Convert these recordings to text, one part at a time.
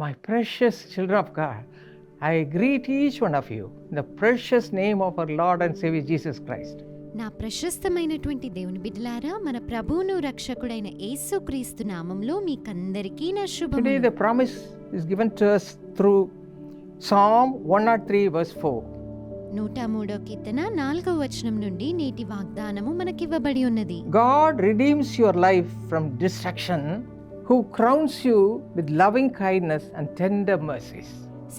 My precious children of God, I greet each one of you in the precious name of our Lord and Savior Jesus Christ. నా ప్రశస్తమైనటువంటి దేవుని బిడ్డలారా మన ప్రభువును రక్షకుడైన యేసుక్రీస్తు నామంలో మీకందరికీ నా Today, శుభములు the promise is given to us through Psalm 103, verse 4. నూట మూడో కీర్తన నాలుగవ వచనం నుండి నేటి వాగ్దానము మనకివ్వబడి ఉన్నది God redeems your life from destruction, who crowns you with loving kindness and tender mercies.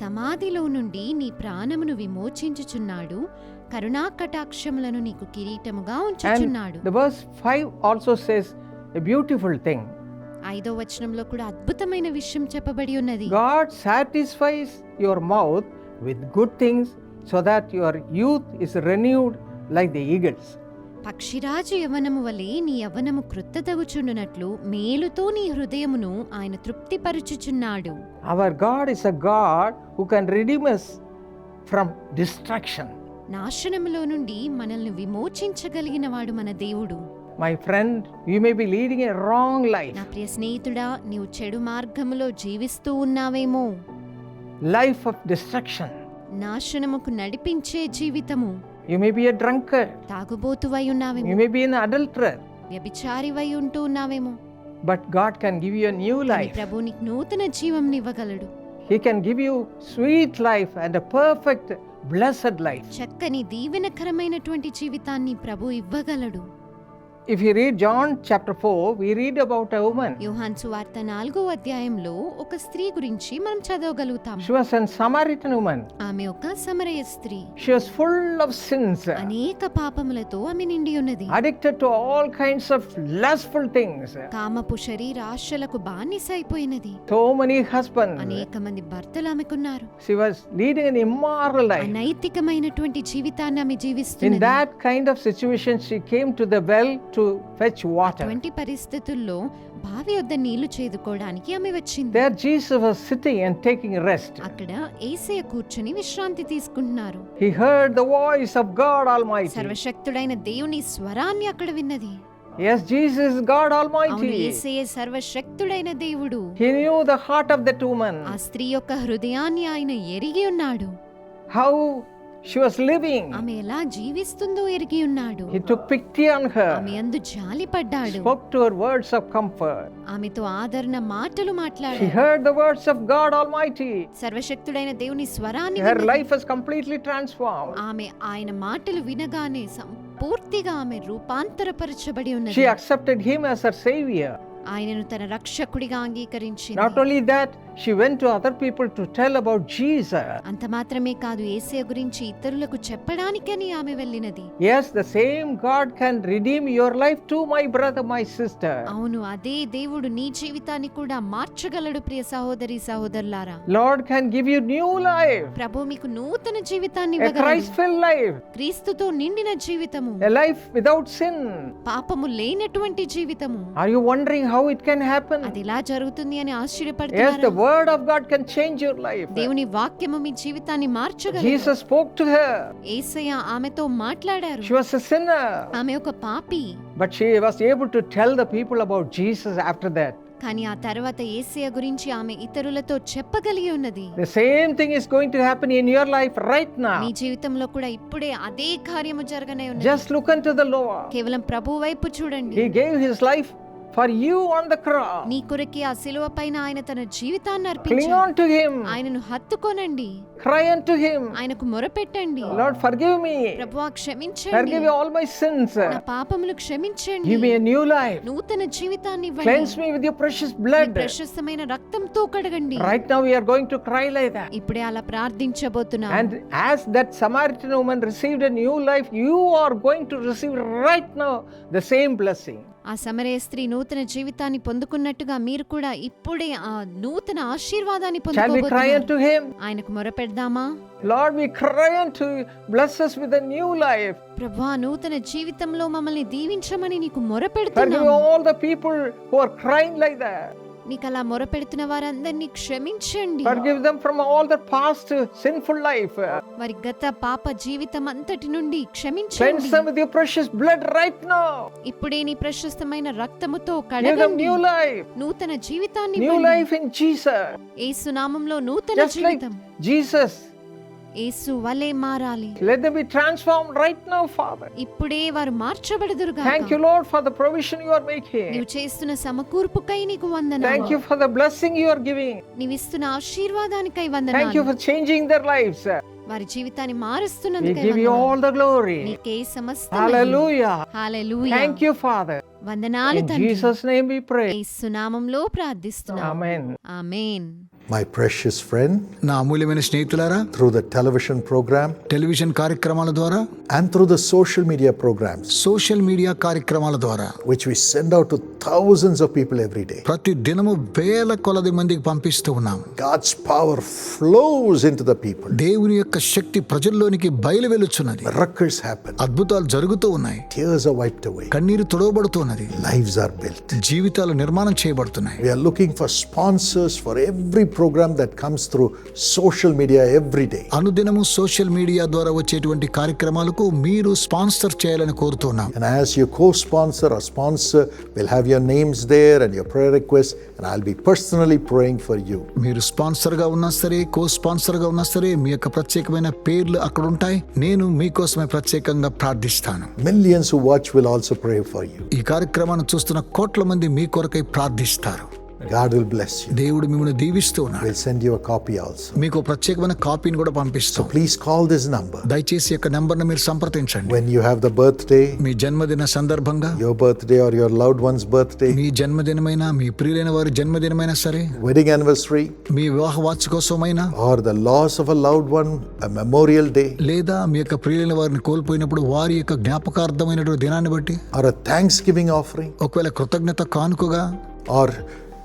సమాధిలో నుండి నీ ప్రాణమును విమోచించుచున్నాడు కరుణా కటాక్షములను నీకు కిరీటముగా ఉంచుచున్నాడు And the verse 5 also says a beautiful thing ఐదో వచనంలో కూడా అద్భుతమైన విషయం చెప్పబడి ఉన్నది God satisfies your mouth with good things so that your youth is renewed like the eagles. పక్షిరాజు యవనము వలె నీ యవనము క్రొత్తదగుచుండునట్లు మేలుతో నీ హృదయమును ఆయన తృప్తిపరుచుచున్నాడు. God is a God who can redeem us from destruction. నాశనములో నుండి మనల్ని విమోచించగలిగిన వాడు మన దేవుడు. My friend, you may be leading a wrong life, నా ప్రియ స్నేహితుడా నీవు చెడు మార్గములో జీవిస్తూ ఉన్నావేమో. Life of destruction. నాశనముకు నడిపించే జీవితము. You may be a drunkard, తాగుబోతువై you ఉన్నావేమో may be an adulterer, వ్యభిచారివై ఉంటూ ఉన్నావేమో but God can give you a new కానీ life. ప్రభు నీకు నూతన జీవం ఇవ్వగలడు He can give you sweet life and a perfect, blessed life. చక్కని దీవెనకరమైనటువంటి జీవితాన్ని ప్రభు ఇవ్వగలడు If you read John chapter 4, we read about a woman. యోహాన్ సువార్త నాలుగో అధ్యాయంలో ఒక స్త్రీ గురించి మనం చదవగలుగుతాం She was a Samaritan woman. ఆమె ఒక సమరయ స్త్రీ She was full of sins, అనేక పాపములతో ఆమె నిండి ఉన్నది addicted to all kinds of lustful things. కామపు శరీరాశలకు బానిస అయిపోయినది So many husbands. అనేక మంది భర్తలు ఆమెకున్నారు She was leading an immoral life. అనైతికమైనటువంటి జీవితాన్ని ఆమె In జీవిస్తున్నది that kind of situation, she came to the well to fetch water. అటువంటి పరిస్థితుల్లో బావి వద్ద నీళ్ళు చేదుకోవడానికి ఆమె వచ్చింది There, Jesus was sitting and taking rest. అక్కడ ఏసయ కూర్చుని విశ్రాంతి తీసుకుంటున్నారు He heard the voice of God Almighty. సర్వశక్తుడైన దేవుని స్వరాన్ని అక్కడ విన్నది Yes, Jesus is God Almighty. ఏసయ సర్వశక్తుడైన దేవుడు He knew the heart of that woman, ఆ స్త్రీ యొక్క హృదయాన్ని ఆయన ఎరిగి ఉన్నాడు how she was living. ఆమె ఎలా జీవిస్తుందో ఎరిగి ఉన్నాడు He took pity on her, ఆమె అందు జాలి పడ్డాడు spoke to her words of comfort. ఆమెతో ఆదరణ మాటలు She మాట్లాడాడు heard the words of God Almighty. సర్వశక్తుడైన దేవుని స్వరాన్ని Her విన్నది. life was completely transformed. ఆమె ఆయన మాటలు వినగానే సంపూర్తిగా ఆమె రూపాంతరపరచబడి ఉన్నది She accepted him as her savior. ఆయనను తన రక్షకుడిగా అంగీకరించి not only that she went to other people to tell about Jesus అంత మాత్రమే కాదు యేసయ్య గురించి ఇతరులకు చెప్పడానికని ఆమె వెళ్ళినది. Yes the same god can redeem your life to my brother my sister. అవును అదే దేవుడు నీ జీవితాన్ని కూడా మార్చగలడు ప్రియ సహోదరి సహోదరులారా. Lord can give you new life. ప్రభు మీకు నూతన జీవితాన్ని ఇవ్వగలడు a christ filled life. క్రీస్తుతో నిండిన జీవితము. A life without sin. పాపము లేనిటువంటి జీవితము. Are you wondering how it can happen? అది ఎలా జరుగుతుంది అని Yes, the ఆశ్చర్యపడుతున్నారు word of God can change your life. దేవుని వాక్యము మీ జీవితాన్ని మార్చగలదు Jesus spoke to her. ఏసయ్య ఆమెతో మాట్లాడారు She was a sinner, ఆమె ఒక పాపి but she was able to tell the people about Jesus after that. కానీ ఆ తర్వాత ఏసయ్య గురించి ఆమె ఇతరులతో చెప్పగలిగి ఉన్నది The same thing is going to happen in your life right me now. జీవితంలో కూడా ఇప్పుడే అదే కార్యము జరగనే ఉన్నది Just look unto the Lord. కేవలం ప్రభు వైపు చూడండి He gave his life for you on the cross. నీ కొరకి ఆ శిలువ పైన ఆయన తన జీవితాన్ని Cling అర్పించాడు on to him. ఆయనను హత్తుకోనండి Cry unto him. ఆయనకు మొరపెట్టండి Lord, forgive me. ప్రభువా క్షమించండి Forgive me all my sins. నా పాపములు క్షమించండి Give me a new life. నూతన జీవితాన్ని Cleanse ఇవ్వండి me with your precious me blood. ప్రశస్తమైన రక్తంతో కడగండి Right now, we are going to cry like that. ఇప్పుడే అలా ప్రార్థించబోతున్నా And as that Samaritan woman received a new life, you are going to receive right now the same blessing. ఆ సమరయ స్త్రీ నూతన జీవితాన్ని పొందుకున్నట్టుగా మీరు కూడా ఇప్పుడే ఆ నూతన ఆశీర్వాదాన్ని పొందుకోబోతున్నారు? ఆయనకు మొరపెడదామా Lord, we cry unto you. Bless us with a new life. ప్రభా నూతన జీవితంలో మమ్మల్ని దీవించమని నీకు మొరపెడుతున్నాము all the people who are crying like that. మీకు అలా మొర పెడుతున్న వారందరిని క్షమించండి from all the past sinful life వారి గత పాప జీవితం అంతటి నుండి క్షమించండి. సెన్స్ బ్లడ్ రైట్ నౌ ఇప్పుడే నీ ప్రశస్తమైన రక్తముతో కడగండి. న్యూ లైఫ్ నూతన జీవితాన్ని న్యూ లైఫ్ ఇన్ జీసస్ యేసు నామములో నూతన జీవితం. జీసస్ యేసు వలే మారాలి let them be transformed right now father. ఇప్పుడే వారు మార్చబడుదురు గాక thank you lord for the provision you are making. నీవు చేస్తున్న సమకూర్పుకై నీకు వందనాలు thank you for the blessing you are giving. నీవు ఇస్తున్న ఆశీర్వాదానికై వందనాలు thank you for changing their lives వారి జీవితాన్ని మారుస్తున్నందుకై నీకే సమస్త hallelujah hallelujah thank you father వందనాలు ఫ్రెండ్ నా అమూల్యమైన స్నేహితులారా through the television program television కార్యక్రమాల ద్వారా and through the social media programs social media కార్యక్రమాల ద్వారా thousands of people every day ప్రతి దినము వేల కొలది మందికి పంపిస్తూ ఉన్నాం. God's power flows into people దేవుని యొక్క శక్తి ప్రజల్లోనికి బయలు వెలుచున్నది రక్కర్స్ హ్యాపెన్ అద్భుతాలు జరుగుతూ ఉన్నాయి. టియర్స్ ఆర్ వైప్డ్ అవే కన్నీరు తుడవబడుతున్నాయి తుడవబడుతున్నది lives are built. జీవితాలు నిర్మాణం చేయబడుతున్నాయి We are looking for sponsors for every program that comes through social media every day. అనుదినము సోషల్ మీడియా ద్వారా వచ్చేటువంటి కార్యక్రమాలకు మీరు స్పాన్సర్ చేయాలని కోరుతున్నాం And as your co sponsor or sponsor, we'll have your names there and your prayer requests, and I'll be personally praying for you. మీరు స్పాన్సర్గా ఉన్నా సరే కో స్పాన్సర్గా ఉన్నా సరే మీ యొక్క ప్రత్యేకమైన పేర్లు అక్కడ ఉంటాయి నేను మీకోసమే ప్రత్యేకంగా ప్రార్థిస్తాను who watch will also pray for you. ఈ కార్యక్రమాన్ని చూస్తున్న కోట్ల మంది మీ కొరకై ప్రార్థిస్తారు. God will bless you. దేవుడు మిమ్మల్ని దీవిస్తూ ఉన్నాడు send you a copy also. మీకు ఒక ప్రత్యేకమైన కాపీని కూడా పంపిస్తాం Please call this number దయచేసి ఈ యొక్క నెంబర్ను మీరు సంప్రదించండి when you have the birthday, మీ జన్మదిన సందర్భంగా your birthday or your loved one's birthday, మీ జన్మదినమైనా మీ ప్రియులైన వారి జన్మదినమైనా సరే wedding anniversary, మీ వివాహ వార్షికోత్సవమైనా or the loss of a loved one, a memorial day, లేదా మీ యొక్క ప్రియులైన వారిని కోల్పోయినప్పుడు వారి యొక్క జ్ఞాపకార్థమైనటువంటి దినాన్ని బట్టి or a Thanksgiving offering, ఒకవేళ కృతజ్ఞత కానుకగా or